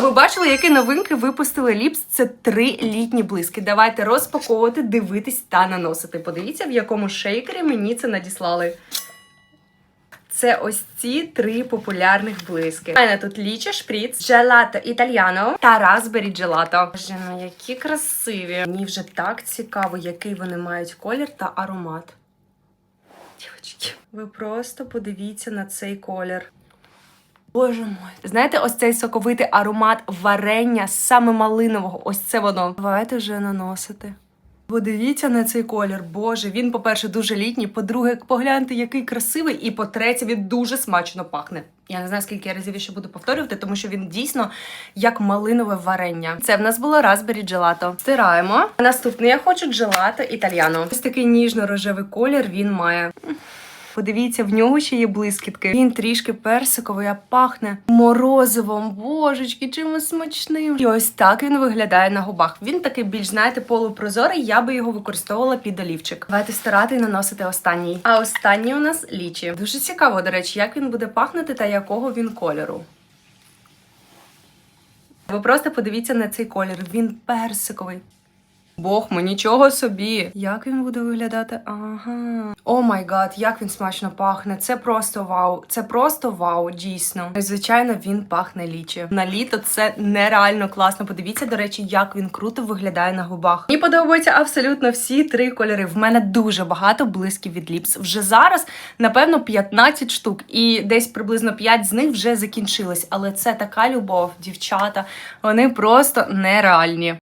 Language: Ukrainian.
ви бачили, які новинки випустили ліпс? Це три літні блиски. Давайте розпаковувати, дивитись та наносити. Подивіться, в якому шейкері мені це надіслали. Це ось ці три популярних блиски. У мене тут ліча шприц, джелато італьяно та разбері джелато. Боже, ну які красиві. Мені вже так цікаво, який вони мають колір та аромат. Дівчатки, ви просто подивіться на цей колір. Боже мой. Знаєте, ось цей соковитий аромат варення саме малинового. Ось це воно. Давайте вже наносити. Подивіться на цей колір. Боже, він, по-перше, дуже літній. По-друге, погляньте, який красивий. І по-третє, він дуже смачно пахне. Я не знаю, скільки я разів ще буду повторювати, тому що він дійсно як малинове варення. Це в нас було Raspberry Gelato. Стираємо. Наступний я хочу джелато італьяно. Ось такий ніжно-рожевий колір він має. Подивіться, в нього ще є блискітки. Він трішки персиковий, а пахне морозивом. Божечки, чимось смачним. І ось так він виглядає на губах. Він такий більш, знаєте, полупрозорий. Я би його використовувала під олівчик. Давайте старати наносити останній. А останній у нас лічі. Дуже цікаво, до речі, як він буде пахнути та якого він кольору. Ви просто подивіться на цей колір. Він персиковий. Бог ми нічого собі. Як він буде виглядати? Ага. О май гад, як він смачно пахне. Це просто вау. Це просто вау, дійсно. Звичайно, він пахне лічі. На літо це нереально класно. Подивіться, до речі, як він круто виглядає на губах. Мені подобаються абсолютно всі три кольори. В мене дуже багато блисків від ліпс. Вже зараз, напевно, 15 штук, і десь приблизно 5 з них вже закінчились. Але це така любов, дівчата. Вони просто нереальні.